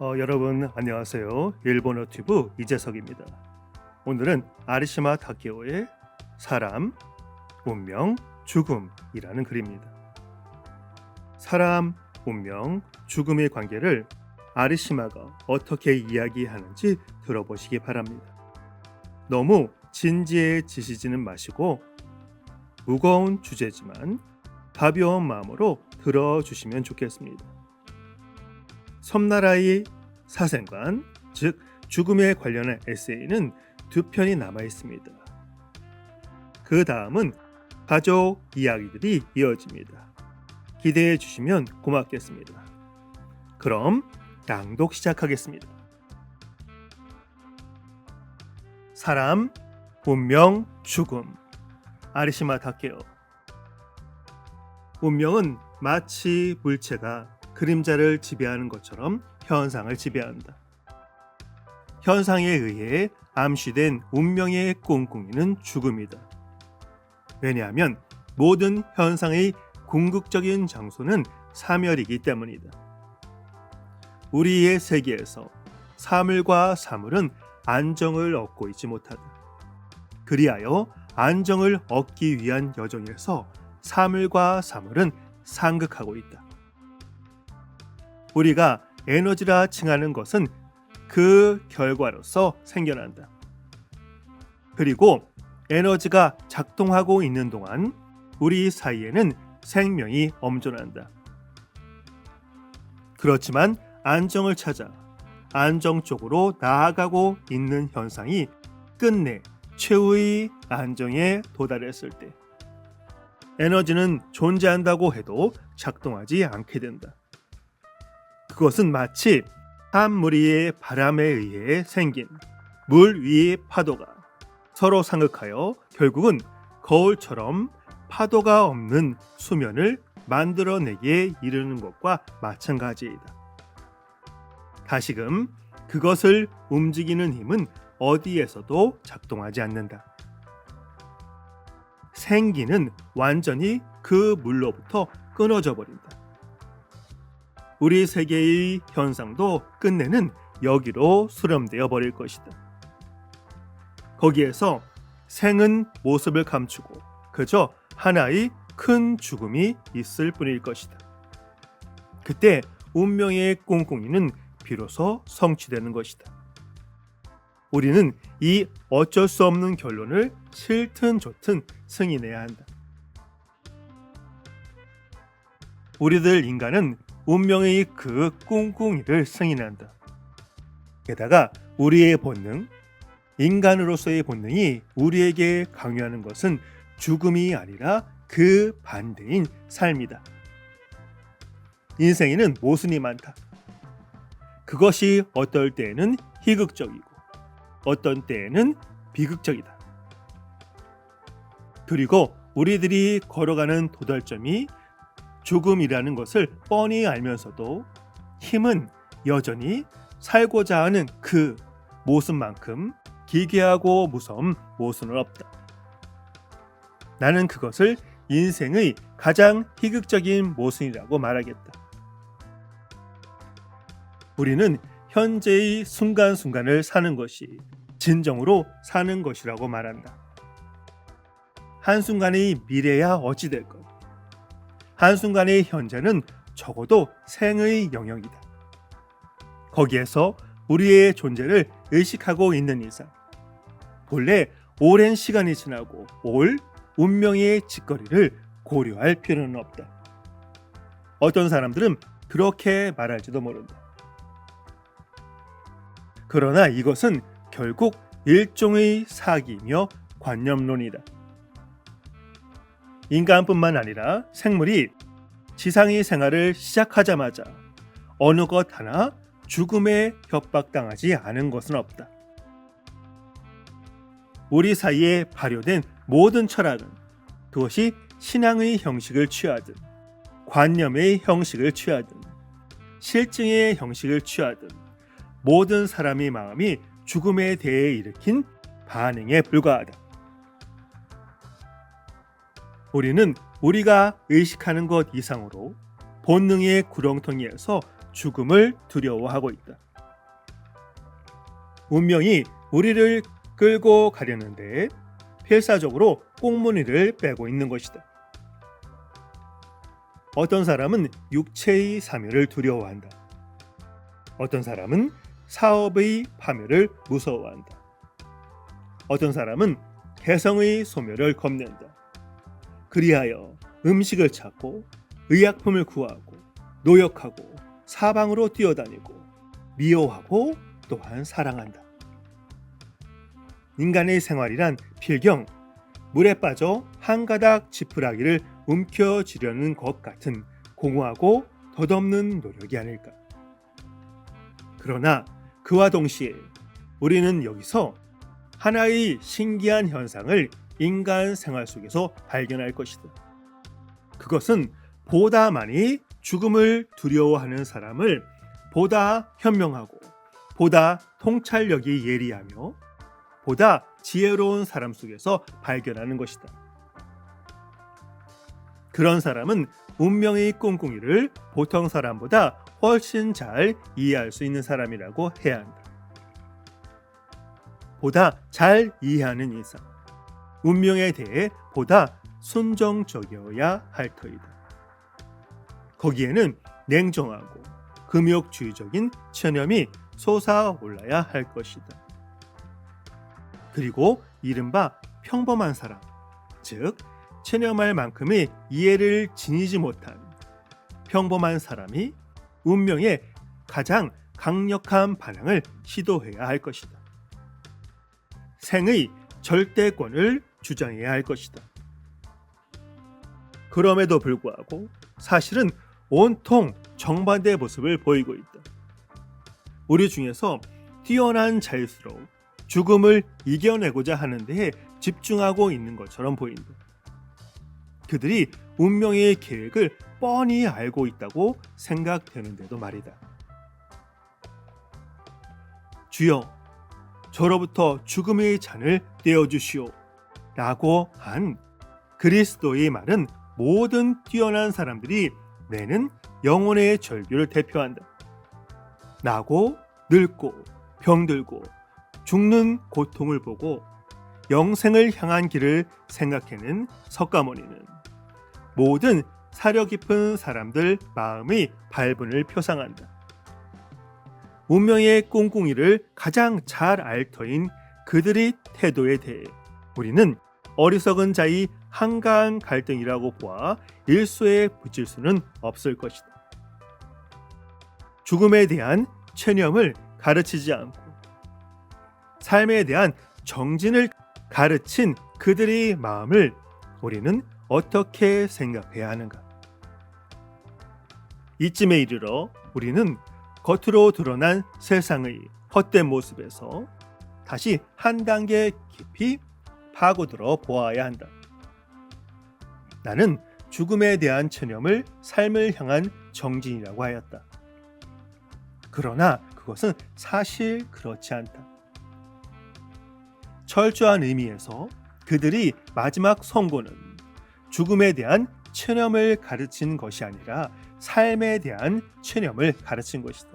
어, 여러분 안녕하세요. 일본어 튜브 이재석입니다. 오늘은 아리시마 다케오의 사람, 운명, 죽음이라는 글입니다. 사람, 운명, 죽음의 관계를 아리시마가 어떻게 이야기하는지 들어보시기 바랍니다. 너무 진지해지시지는 마시고 무거운 주제지만 가벼운 마음으로 들어주시면 좋겠습니다. 섬나라의 사생관, 즉 죽음에 관련한 에세이는 두 편이 남아 있습니다. 그 다음은 가족 이야기들이 이어집니다. 기대해 주시면 고맙겠습니다. 그럼 낭독 시작하겠습니다. 사람, 운명, 죽음. 아리시마 다케오. 운명은 마치 물체가 그림자를 지배하는 것처럼 현상을 지배한다. 현상에 의해 암시된 운명의 꿍꿍이는 죽음이다. 왜냐하면 모든 현상의 궁극적인 장소는 사멸이기 때문이다. 우리의 세계에서 사물과 사물은 안정을 얻고 있지 못하다. 그리하여 안정을 얻기 위한 여정에서 사물과 사물은 상극하고 있다. 우리가 에너지라 칭하는 것은 그 결과로서 생겨난다. 그리고 에너지가 작동하고 있는 동안 우리 사이에는 생명이 엄존한다. 그렇지만 안정을 찾아 안정 쪽으로 나아가고 있는 현상이 끝내 최후의 안정에 도달했을 때 에너지는 존재한다고 해도 작동하지 않게 된다. 그것은 마치 한 무리의 바람에 의해 생긴 물 위의 파도가 서로 상극하여 결국은 거울처럼 파도가 없는 수면을 만들어내기에 이르는 것과 마찬가지이다. 다시금 그것을 움직이는 힘은 어디에서도 작동하지 않는다. 생기는 완전히 그 물로부터 끊어져 버린다. 우리 세계의 현상도 끝내는 여기로 수렴되어 버릴 것이다. 거기에서 생은 모습을 감추고 그저 하나의 큰 죽음이 있을 뿐일 것이다. 그때 운명의 꽁꽁이는 비로소 성취되는 것이다. 우리는 이 어쩔 수 없는 결론을 싫든 좋든 승인해야 한다. 우리들 인간은 운명의 그 꿍꿍이를 승인한다. 게다가 우리의 본능, 인간으로서의 본능이 우리에게 강요하는 것은 죽음이 아니라 그 반대인 삶이다. 인생에는 모순이 많다. 그것이 어떨 때에는 희극적이고 어떤 때에는 비극적이다. 그리고 우리들이 걸어가는 도달점이 죽음이라는 것을 뻔히 알면서도 힘은 여전히 살고자 하는 그 모습만큼 기괴하고 무서운 모순은 없다. 나는 그것을 인생의 가장 희극적인 모순이라고 말하겠다. 우리는 현재의 순간순간을 사는 것이 진정으로 사는 것이라고 말한다. 한순간의 미래야 어찌 될 것. 한순간의 현재는 적어도 생의 영역이다. 거기에서 우리의 존재를 의식하고 있는 이상, 본래 오랜 시간이 지나고 올 운명의 짓거리를 고려할 필요는 없다. 어떤 사람들은 그렇게 말할지도 모른다. 그러나 이것은 결국 일종의 사기이며 관념론이다. 인간뿐만 아니라 생물이 지상의 생활을 시작하자마자 어느 것 하나 죽음에 협박당하지 않은 것은 없다. 우리 사이에 발효된 모든 철학은 그것이 신앙의 형식을 취하든 관념의 형식을 취하든 실증의 형식을 취하든 모든 사람의 마음이 죽음에 대해 일으킨 반응에 불과하다. 우리는 우리가 의식하는 것 이상으로 본능의 구렁텅이에서 죽음을 두려워하고 있다. 운명이 우리를 끌고 가려는데 필사적으로 꽁무니를 빼고 있는 것이다. 어떤 사람은 육체의 사멸을 두려워한다. 어떤 사람은 사업의 파멸을 무서워한다. 어떤 사람은 개성의 소멸을 겁낸다. 그리하여 음식을 찾고 의약품을 구하고 노역하고 사방으로 뛰어다니고 미워하고 또한 사랑한다. 인간의 생활이란 필경 물에 빠져 한 가닥 지푸라기를 움켜쥐려는 것 같은 공허하고 덧없는 노력이 아닐까. 그러나 그와 동시에 우리는 여기서 하나의 신기한 현상을 인간 생활 속에서 발견할 것이다. 그것은 보다 많이 죽음을 두려워하는 사람을 보다 현명하고 보다 통찰력이 예리하며 보다 지혜로운 사람 속에서 발견하는 것이다. 그런 사람은 운명의 꿍꿍이를 보통 사람보다 훨씬 잘 이해할 수 있는 사람이라고 해야 한다. 보다 잘 이해하는 이상, 운명에 대해 보다 순정적이어야 할 터이다. 거기에는 냉정하고 금욕주의적인 체념이 솟아올라야 할 것이다. 그리고 이른바 평범한 사람, 즉 체념할 만큼의 이해를 지니지 못한 평범한 사람이 운명에 가장 강력한 반항을 시도해야 할 것이다. 생의 절대권을 주장해야 할 것이다. 그럼에도 불구하고 사실은 온통 정반대의 모습을 보이고 있다. 우리 중에서 뛰어난 자일수록 죽음을 이겨내고자 하는 데에 집중하고 있는 것처럼 보인다. 그들이 운명의 계획을 뻔히 알고 있다고 생각되는데도 말이다. 주여, 저로부터 죽음의 잔을 떼어주시오. 라고 한 그리스도의 말은 모든 뛰어난 사람들이 내는 영혼의 절규를 대표한다. 나고 늙고 병들고 죽는 고통을 보고 영생을 향한 길을 생각해낸 석가모니는 모든 사려 깊은 사람들 마음의 발분을 표상한다. 운명의 꿍꿍이를 가장 잘 알 터인 그들의 태도에 대해 우리는 어리석은 자의 한가한 갈등이라고 보아 일소에 붙일 수는 없을 것이다. 죽음에 대한 체념을 가르치지 않고 삶에 대한 정진을 가르친 그들의 마음을 우리는 어떻게 생각해야 하는가? 이쯤에 이르러 우리는 겉으로 드러난 세상의 헛된 모습에서 다시 한 단계 깊이 파고들어 보아야 한다. 나는 죽음에 대한 체념을 삶을 향한 정진이라고 하였다. 그러나 그것은 사실 그렇지 않다. 철저한 의미에서 그들이 마지막 선고는 죽음에 대한 체념을 가르친 것이 아니라 삶에 대한 체념을 가르친 것이다.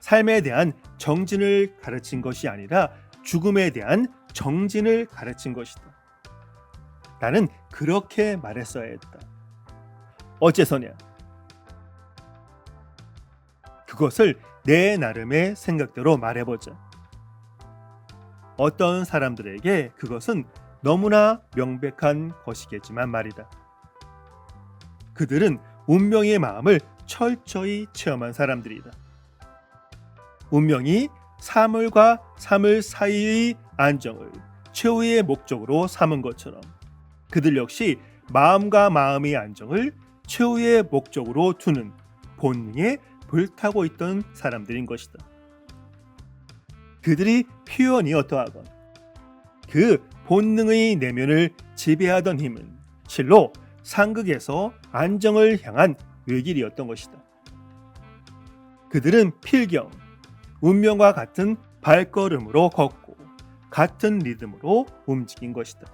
삶에 대한 정진을 가르친 것이 아니라 죽음에 대한 정진을 가르친 것이다. 나는 그렇게 말했어야 했다. 어째서냐? 그것을 내 나름의 생각대로 말해보자. 어떤 사람들에게 그것은 너무나 명백한 것이겠지만 말이다. 그들은 운명의 마음을 철저히 체험한 사람들이다. 운명이 사물과 사물 사이의 안정을 최후의 목적으로 삼은 것처럼 그들 역시 마음과 마음의 안정을 최후의 목적으로 두는 본능에 불타고 있던 사람들인 것이다. 그들이 표현이 어떠하건 그 본능의 내면을 지배하던 힘은 실로 상극에서 안정을 향한 외길이었던 것이다. 그들은 필경, 운명과 같은 발걸음으로 걷고 같은 리듬으로 움직인 것이다.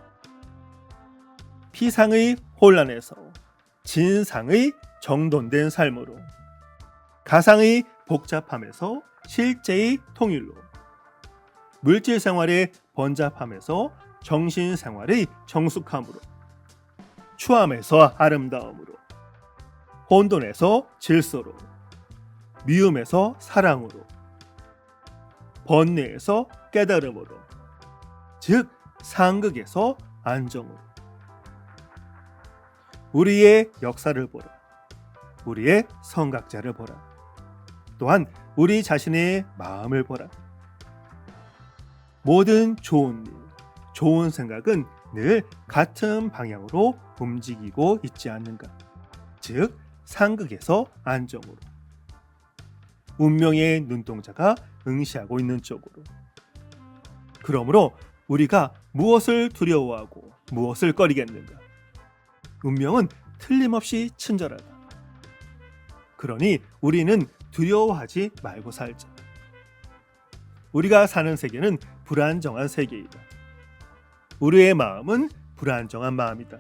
피상의 혼란에서 진상의 정돈된 삶으로 가상의 복잡함에서 실제의 통일로 물질 생활의 번잡함에서 정신 생활의 정숙함으로 추함에서 아름다움으로 혼돈에서 질서로 미움에서 사랑으로 번뇌에서 깨달음으로 즉 상극에서 안정으로. 우리의 역사를 보라. 우리의 성각자를 보라. 또한 우리 자신의 마음을 보라. 모든 좋은 일 좋은 생각은 늘 같은 방향으로 움직이고 있지 않는가. 즉 상극에서 안정으로 운명의 눈동자가 응시하고 있는 쪽으로. 그러므로 우리가 무엇을 두려워하고 무엇을 꺼리겠는가? 운명은 틀림없이 친절하다. 그러니 우리는 두려워하지 말고 살자. 우리가 사는 세계는 불안정한 세계이다. 우리의 마음은 불안정한 마음이다.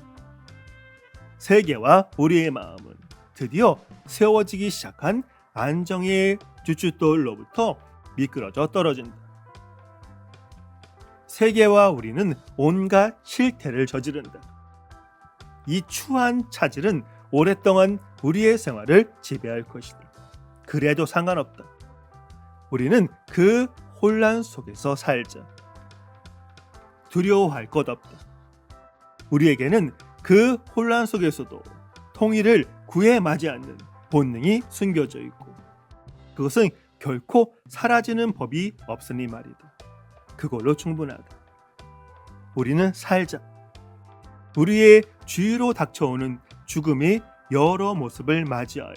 세계와 우리의 마음은 드디어 세워지기 시작한 안정의 주춧돌로부터 미끄러져 떨어진다. 세계와 우리는 온갖 실태를 저지른다. 이 추한 차질은 오랫동안 우리의 생활을 지배할 것이다. 그래도 상관없다. 우리는 그 혼란 속에서 살자. 두려워할 것 없다. 우리에게는 그 혼란 속에서도 통일을 구해 맞이 않는 본능이 숨겨져 있고 그것은 결코 사라지는 법이 없으니 말이다. 그걸로 충분하다. 우리는 살자. 우리의 주위로 닥쳐오는 죽음의 여러 모습을 맞이하여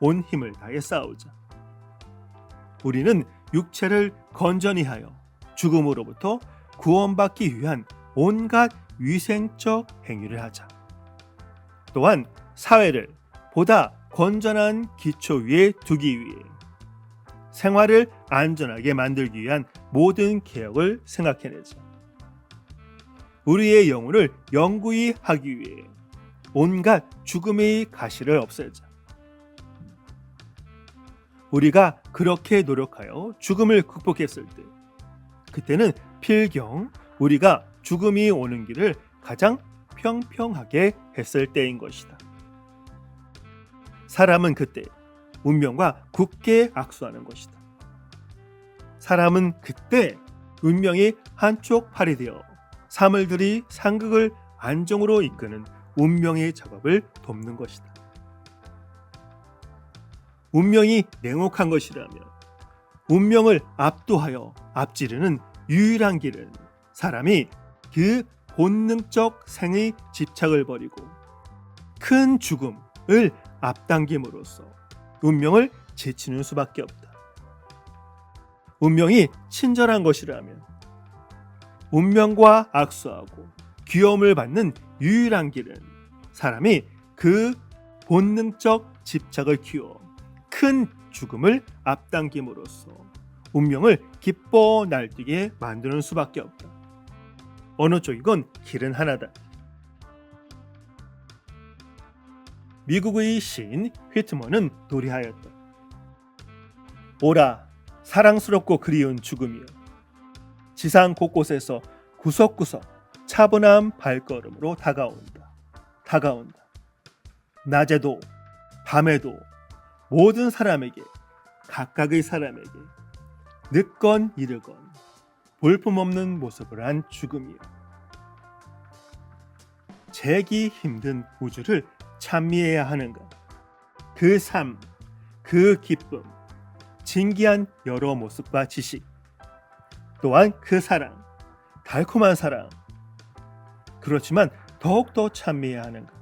온 힘을 다해 싸우자. 우리는 육체를 건전히 하여 죽음으로부터 구원받기 위한 온갖 위생적 행위를 하자. 또한 사회를 보다 건전한 기초 위에 두기 위해 생활을 안전하게 만들기 위한 모든 개혁을 생각해내자. 우리의 영혼을 영구히 하기 위해 온갖 죽음의 가시를 없애자. 우리가 그렇게 노력하여 죽음을 극복했을 때, 그때는 필경 우리가 죽음이 오는 길을 가장 평평하게 했을 때인 것이다. 사람은 그때 운명과 굳게 악수하는 것이다. 사람은 그때 운명이 한쪽 팔이 되어 사물들이 상극을 안정으로 이끄는 운명의 작업을 돕는 것이다. 운명이 냉혹한 것이라면 운명을 압도하여 앞지르는 유일한 길은 사람이 그 본능적 생의 집착을 버리고 큰 죽음을 앞당김으로써 운명을 제치는 수밖에 없다. 운명이 친절한 것이라면 운명과 악수하고 귀여움을 받는 유일한 길은 사람이 그 본능적 집착을 키워 큰 죽음을 앞당김으로써 운명을 기뻐 날뛰게 만드는 수밖에 없다. 어느 쪽이건 길은 하나다. 미국의 시인 휘트먼은 도리하였다. 오라 사랑스럽고 그리운 죽음이여 지상 곳곳에서 구석구석 차분한 발걸음으로 다가온다. 다가온다. 낮에도 밤에도 모든 사람에게 각각의 사람에게 늦건 이르건 볼품없는 모습을 한 죽음이요. 재기 힘든 우주를 찬미해야 하는가? 그 삶, 그 기쁨, 진기한 여러 모습과 지식, 또한 그 사랑, 달콤한 사랑. 그렇지만 더욱더 찬미해야 하는가?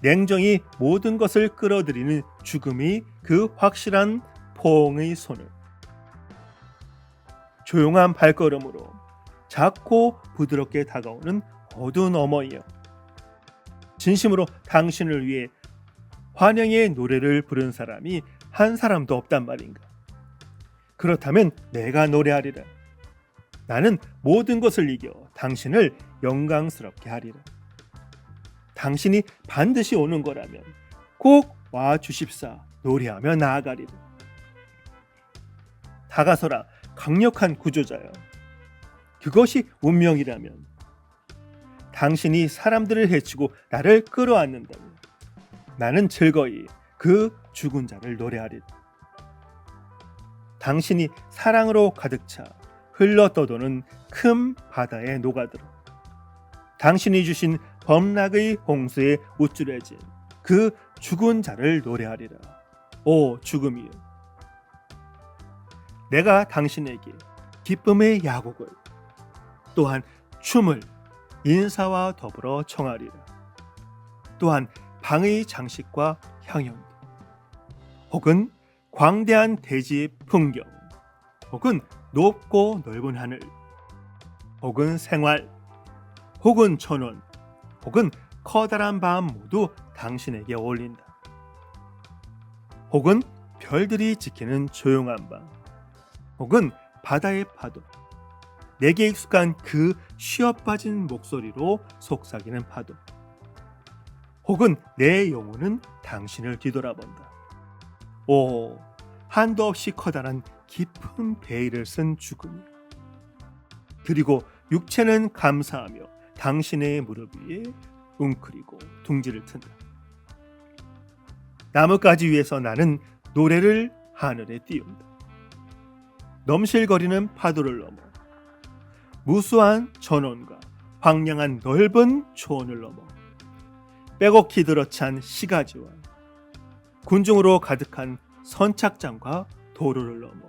냉정이 모든 것을 끌어들이는 죽음이 그 확실한 포옹의 손을 조용한 발걸음으로 작고 부드럽게 다가오는 어두운 어머니여 진심으로 당신을 위해 환영의 노래를 부른 사람이 한 사람도 없단 말인가? 그렇다면 내가 노래하리라. 나는 모든 것을 이겨 당신을 영광스럽게 하리라. 당신이 반드시 오는 거라면 꼭 와 주십사 노래하며 나아가리라. 다가서라 강력한 구조자여. 그것이 운명이라면 당신이 사람들을 해치고 나를 끌어안는다면 나는 즐거이 그 죽은 자를 노래하리라. 당신이 사랑으로 가득 차 흘러 떠도는 큰 바다에 녹아들어 당신이 주신 범락의 홍수에 우쭐해진 그 죽은 자를 노래하리라. 오 죽음이여. 내가 당신에게 기쁨의 야곡을 또한 춤을 인사와 더불어 청하리라. 또한 방의 장식과 향연도 혹은 광대한 대지 풍경 혹은 높고 넓은 하늘 혹은 생활 혹은 천원 혹은 커다란 밤 모두 당신에게 어울린다. 혹은 별들이 지키는 조용한 밤 혹은 바다의 파도 내게 익숙한 그 쉬어 빠진 목소리로 속삭이는 파도 혹은 내 영혼은 당신을 뒤돌아본다. 오, 한도 없이 커다란 깊은 베일을 쓴 죽음이. 그리고 육체는 감사하며 당신의 무릎 위에 웅크리고 둥지를 튼다. 나뭇가지 위에서 나는 노래를 하늘에 띄운다. 넘실거리는 파도를 넘어 무수한 전원과 황량한 넓은 초원을 넘어 빼곡히 들어찬 시가지와 군중으로 가득한 선착장과 도로를 넘어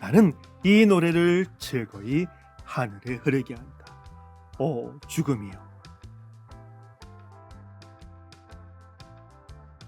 나는 이 노래를 즐거이 하늘에 흐르게 한다. 오 죽음이여